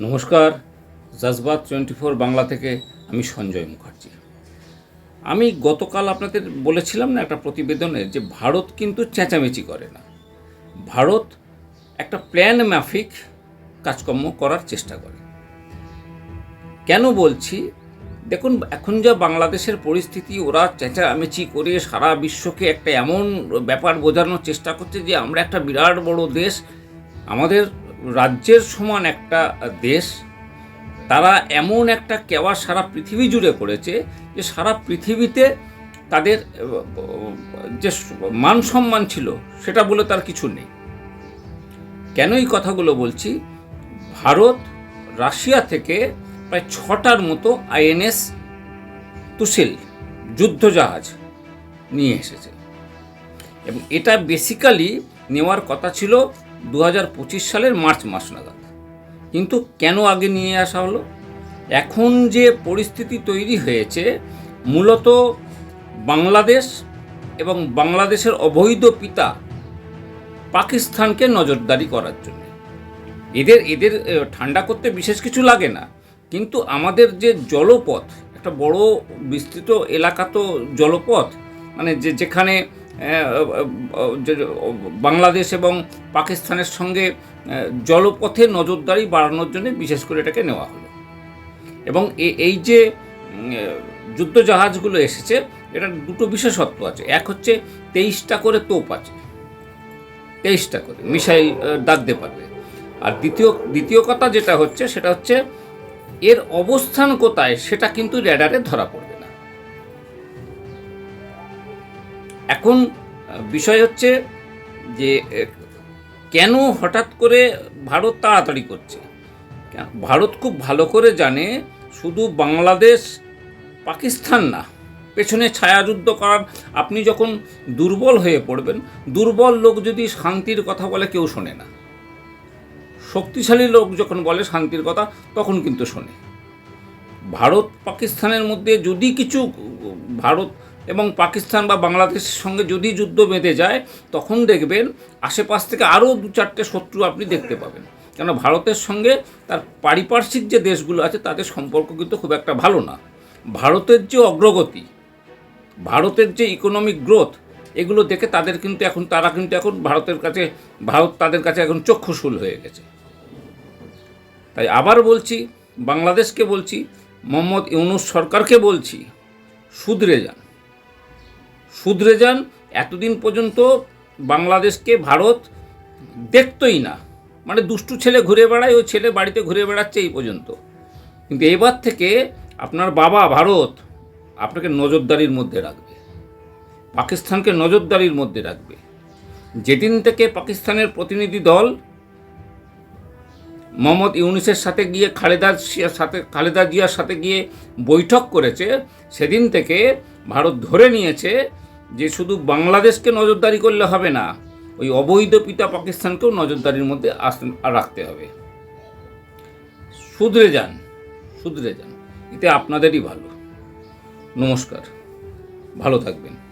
নমস্কার জাজবাত twenty four Bangla থেকে আমি সঞ্জয় মুখার্জি। আমি গতকাল আপনাদের বলেছিলাম না একটা প্রতিবেদনে যে ভারত কিন্তু চেঁচামেচি করে না। ভারত একটা প্ল্যান মাফিক কাজকর্ম করার চেষ্টা করে। কেন বলছি? দেখুন, এখন যা বাংলাদেশের পরিস্থিতি, ওরা চেঁচামেচি করে সারা বিশ্বকে একটা এমন ব্যাপার বোঝানোর চেষ্টা করছে যে আমরা একটা বিরাট বড় দেশ, আমাদের রাজ্যের সমান একটা দেশ, তারা এমন একটা কেওয়া সারা পৃথিবী জুড়ে করেছে যে সারা পৃথিবীতে তাদের, যে মান সম্মান ছিল সেটা বলে তার কিছু নেই। কেন এই কথাগুলো বলছি? ভারত, রাশিয়া থেকে প্রায় ছটার মতো আইএনএস তুশিল যুদ্ধজাহাজ নিয়ে এসেছে। এবং এটা বেসিক্যালি নেওয়ার কথা ছিল দু হাজার পঁচিশ সালের মার্চ মাস নাগাদ। কিন্তু কেন আগে নিয়ে আসা হলো? এখন যে পরিস্থিতি তৈরি হয়েছে, মূলত বাংলাদেশ এবং বাংলাদেশের অবৈধ পিতা পাকিস্তানকে নজরদারি করার জন্য। এদের এদের ঠান্ডা করতে বিশেষ কিছু লাগে না। কিন্তু আমাদের যে জলপথ, একটা বড় বিস্তৃত এলাকা তো জলপথ মানে যে, যেখানে বাংলাদেশ এবং পাকিস্তানের সঙ্গে জলপথে নজরদারি বাড়ানোর জন্য বিশেষ করে এটাকে নেওয়া হলো। এবং এই যে যুদ্ধজাহাজগুলো এসেছে, এটার দুটো বিশেষত্ব আছে। এক হচ্ছে তেইশটা করে তোপ আছে। তেইশটা করে মিসাইল দাগতে পারবে। আর দ্বিতীয় দ্বিতীয় কথা যেটা হচ্ছে, সেটা হচ্ছে এর অবস্থান কোথায়, সেটা কিন্তু র্যাডারে ধরা পড়বে। এখন বিষয় হচ্ছে যে কেন হঠাৎ করে ভারত তাড়াতাড়ি করছে? ভারত খুব ভালো করে জানে শুধু বাংলাদেশ, পাকিস্তান না, পেছনে ছায়াযুদ্ধ করার, আপনি যখন দুর্বল হয়ে পড়বেন, দুর্বল লোক যদি শান্তির কথা বলে কেউ শোনে না। শক্তিশালী লোক যখন বলে শান্তির কথা, তখন কিন্তু শোনে। ভারত, পাকিস্তানের মধ্যে যদি কিছু, ভারত এবং পাকিস্তান বা বাংলাদেশের সঙ্গে যদি যুদ্ধ বেঁধে যায়, তখন দেখবেন আশেপাশ থেকে আরও দু চারটে শত্রু আপনি দেখতে পাবেন। কেন ভারতের সঙ্গে তার পারিপার্শ্বিক যে দেশগুলো আছে, তাদের সম্পর্ক কিন্তু খুব একটা ভালো না। ভারতের যে অগ্রগতি, ভারতের যে ইকোনমিক গ্রোথ এগুলো দেখে তাদের কিন্তু এখন, তারা কিন্তু এখন ভারতের কাছে, ভারত তাদের কাছে এখন চক্ষুশূল হয়ে গেছে। তাই আবার বলছি, বাংলাদেশকে বলছি, মোহাম্মদ ইউনুস সরকারকে বলছি শুধরে যান। শুধরে যান, এতদিন পর্যন্ত বাংলাদেশকে ভারত দেখতই না। মানে দুষ্টু ছেলে ঘুরে বেড়ায় ওই ছেলে বাড়িতে ঘুরে বেড়াচ্ছে এই পর্যন্ত। কিন্তু এবার থেকে আপনার বাবা ভারত আপনাকে নজরদারির মধ্যে রাখবে। পাকিস্তানকে নজরদারির মধ্যে রাখবে। যেদিন থেকে পাকিস্তানের প্রতিনিধি দল মোহাম্মদ ইউনিসের সাথে গিয়ে খালেদা সাথে, খালেদা জিয়ার সাথে গিয়ে বৈঠক করেছে, সেদিন থেকে ভারত ধরে নিয়েছে যে শুধু বাংলাদেশকে নজরদারি করলে হবে না, ওই অবৈধ পিতা পাকিস্তানকেও নজরদারির মধ্যে আস- রাখতে হবে। শুধরে যান শুধরে যান। এতে আপনাদেরই ভালো। নমস্কার। ভালো থাকবেন।